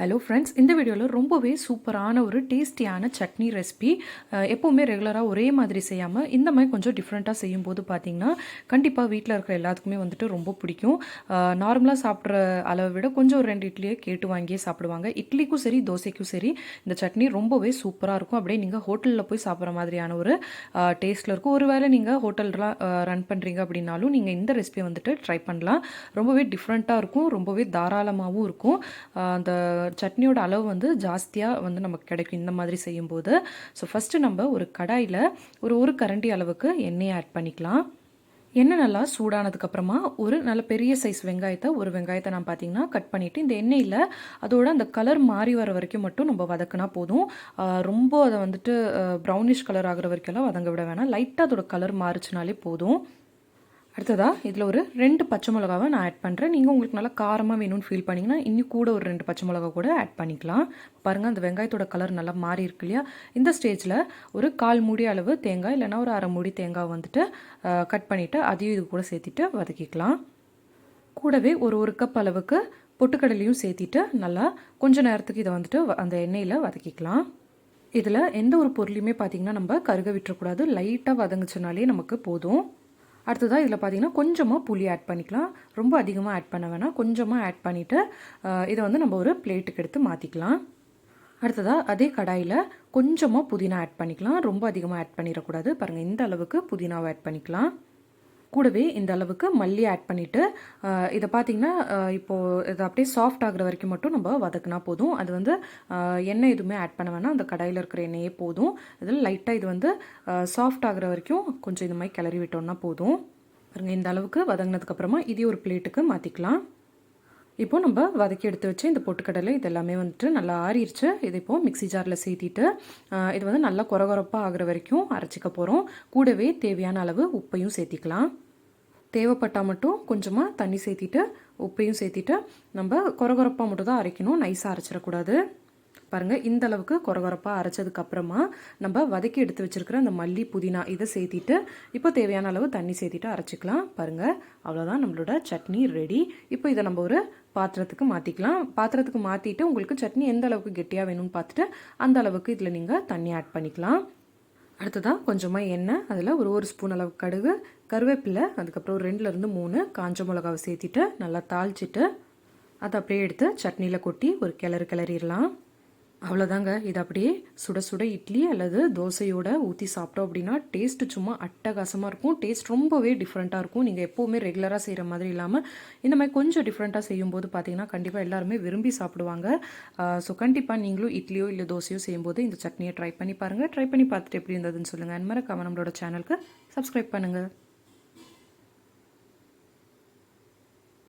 Hello friends இந்த வீடியோவில் ரொம்பவே சூப்பரான ஒரு டேஸ்டியான சட்னி ரெசிபி எப்போவுமே ரெகுலராக ஒரே மாதிரி செய்யாமல் இந்த மாதிரி கொஞ்சம் டிஃப்ரெண்ட்டாக செய்யும்போது பார்த்தீங்கன்னா கண்டிப்பாக வீட்டில் இருக்கிற எல்லாத்துக்குமே வந்துட்டு ரொம்ப பிடிக்கும். நார்மலாக சாப்பிட்ற அளவை விட கொஞ்சம் ஒரு ரெண்டு இட்லியை கேட்டு வாங்கியே சாப்பிடுவாங்க. இட்லிக்கும் சரி தோசைக்கும் சரி இந்த சட்னி ரொம்பவே சூப்பராக இருக்கும். அப்படியே நீங்கள் ஹோட்டலில் போய் சாப்பிட்ற மாதிரியான ஒரு டேஸ்ட்டில் இருக்கும். ஒருவேளை நீங்கள் ஹோட்டல்லாம் ரன் பண்ணுறீங்க அப்படின்னாலும் நீங்கள் இந்த ரெசிபியை வந்துட்டு ட்ரை பண்ணலாம். ரொம்பவே டிஃப்ரெண்ட்டாக இருக்கும். ரொம்பவே தாராளமாகவும் இருக்கும். அந்த சட்னியோட அளவு வந்து ஜாஸ்தியாக வந்து நமக்கு கிடைக்கும் இந்த மாதிரி செய்யும்போது. ஸோ ஃபஸ்ட்டு நம்ம ஒரு கடாயில் ஒரு ஒரு கரண்டி அளவுக்கு எண்ணெயை ஆட் பண்ணிக்கலாம். எண்ணெய் நல்லா சூடானதுக்கப்புறமா ஒரு நல்ல பெரிய சைஸ் வெங்காயத்தை ஒரு வெங்காயத்தை நான் பார்த்தீங்கன்னா கட் பண்ணிவிட்டு இந்த எண்ணெயில் அதோட அந்த கலர் மாறி வர வரைக்கும் மட்டும் நம்ம வதக்கினா போதும். ரொம்ப அதை வந்துட்டு ப்ரௌனிஷ் கலர் ஆகிற வரைக்கும்லாம் வதங்க விட வேணாம். லைட்டாக அதோட கலர் மாறிச்சினாலே போதும். அடுத்ததாக இதில் ஒரு ரெண்டு பச்சை மிளகாவை நான் ஆட் பண்ணுறேன் நீங்கள் உங்களுக்கு நல்லா காரமாக வேணும்னு ஃபீல் பண்ணிங்கன்னா இன்னும் கூட ஒரு ரெண்டு பச்சை மிளகா கூட ஆட் பண்ணிக்கலாம். பாருங்கள் அந்த வெங்காயத்தோட கலர் நல்லா மாறி இருக்கு இல்லையா? இந்த ஸ்டேஜில் ஒரு கால் மூடி அளவு தேங்காய் இல்லைன்னா ஒரு அரை மூடி தேங்காய் வந்துட்டு கட் பண்ணிவிட்டு அதையும் இது கூட சேர்த்திட்டு வதக்கிக்கலாம். கூடவே ஒரு ஒரு கப் அளவுக்கு பொட்டுக்கடலையும் சேர்த்திட்டு நல்லா கொஞ்ச நேரத்துக்கு இதை வந்துட்டு வ- அந்த எண்ணெயில் வதக்கிக்கலாம். இதில் எந்த ஒரு பொருளையுமே பார்த்தீங்கன்னா நம்ம கருக விட்டுறக்கூடாது. லைட்டாக வதங்குச்சுனாலே நமக்கு போதும். அடுத்ததாக இதில் பார்த்தீங்கன்னா கொஞ்சமாக புளி ஆட் பண்ணிக்கலாம். ரொம்ப அதிகமாக ஆட் பண்ண வேணாம். கொஞ்சமாக ஆட் பண்ணிவிட்டு இதை வந்து நம்ம ஒரு பிளேட்டுக்கு எடுத்து மாற்றிக்கலாம் அடுத்ததாக அதே கடாயில் கொஞ்சமாக புதினா ஆட் பண்ணிக்கலாம். ரொம்ப அதிகமாக ஆட் பண்ணிடக்கூடாது. பாருங்கள் இந்த அளவுக்கு புதினாவை ஆட் பண்ணிக்கலாம். கூடவே இந்த அளவுக்கு மல்லி ஆட் பண்ணிவிட்டு இதை பார்த்தீங்கன்னா இப்போது இது அப்படியே சாஃப்ட் ஆகுற வரைக்கும் மட்டும் நம்ம வதக்குனா போதும். அது வந்து எண்ணெய் எதுவுமே ஆட் பண்ண வேணாம். அந்த கடாயில் இருக்கிற எண்ணெயே போதும். இதில் லைட்டாக இது வந்து சாஃப்ட் ஆகுற வரைக்கும் கொஞ்சம் இந்த மாதிரி கிளறி விட்டோம்னா போதும். பாருங்கள் இந்த அளவுக்கு வதங்கினதுக்கப்புறமா இதே ஒரு பிளேட்டுக்கு மாற்றிக்கலாம் இப்போது நம்ம வதக்கி எடுத்து வச்சு இந்த பொட்டுக்கடலை இது எல்லாமே வந்துட்டு நல்லா ஆறிடுச்சு இது இப்போது மிக்ஸி ஜாரில் சேர்த்திட்டு இது வந்து நல்லா குறகுறப்பாக ஆகிற வரைக்கும் அரைச்சிக்க போகிறோம் கூடவே தேவையான அளவு உப்பையும் சேர்த்திக்கலாம். தேவைப்பட்டால் மட்டும் கொஞ்சமாக தண்ணி சேர்த்திட்டு உப்பையும் சேர்த்திட்டு நம்ம குறகுறப்பாக மட்டும் தான் அரைக்கணும். நைஸாக அரைச்சிடக்கூடாது. பாருங்கள் இந்த அளவுக்கு குறகுறப்பாக அரைச்சதுக்கப்புறமா நம்ம வதக்கி எடுத்து வச்சிருக்கிற அந்த மல்லி புதினா இதை சேர்த்திட்டு இப்போ தேவையான அளவு தண்ணி சேர்த்திட்டு அரைச்சிக்கலாம். பாருங்கள் அவ்வளோதான் நம்மளோட சட்னி ரெடி இப்போ இதை நம்ம ஒரு பாத்திரத்துக்கு மாற்றிக்கலாம் பாத்திரத்துக்கு மாற்றிட்டு உங்களுக்கு சட்னி எந்த அளவுக்கு கெட்டியாக வேணும்னு பார்த்துட்டு அந்த அளவுக்கு இதில் நீங்கள் தண்ணி ஆட் பண்ணிக்கலாம். அடுத்ததாக கொஞ்சமாக எண்ணெய் அதில் ஒரு ஒரு ஸ்பூன் அளவு கடுகு கருவேப்பிலை அதுக்கப்புறம் ஒரு ரெண்டுலேருந்து மூணு காஞ்ச மிளகாவை சேர்த்திட்டு நல்லா தாளிச்சிட்டு அதை அப்படியே எடுத்து சட்னியில் கொட்டி ஒரு கிளறு கிளறிடலாம். அவ்வளோதாங்க இது அப்படியே சுட சுட இட்லி அல்லது தோசையோட ஊற்றி சாப்பிட்டோம் அப்படின்னா டேஸ்ட் சும்மா அட்டகாசமாக இருக்கும். டேஸ்ட் ரொம்பவே டிஃப்ரெண்ட்டாக இருக்கும். நீங்கள் எப்போவுமே ரெகுலராக செய்கிற மாதிரி இல்லாமல் இந்த மாதிரி கொஞ்சம் டிஃப்ரெண்ட்டாக செய்யும்போது பார்த்தீங்கன்னா கண்டிப்பாக எல்லாருமே விரும்பி சாப்பிடுவாங்க. ஸோ கண்டிப்பாக நீங்களும் இட்லியோ இல்லை தோசையோ செய்யும்போது இந்த சட்னியை ட்ரை பண்ணி பாருங்கள் ட்ரை பண்ணி பார்த்துட்டு எப்படி இருந்ததுன்னு சொல்லுங்கள் அண்ட் மாதிரி நம்மளோட சேனலுக்கு சப்ஸ்கிரைப் பண்ணுங்கள்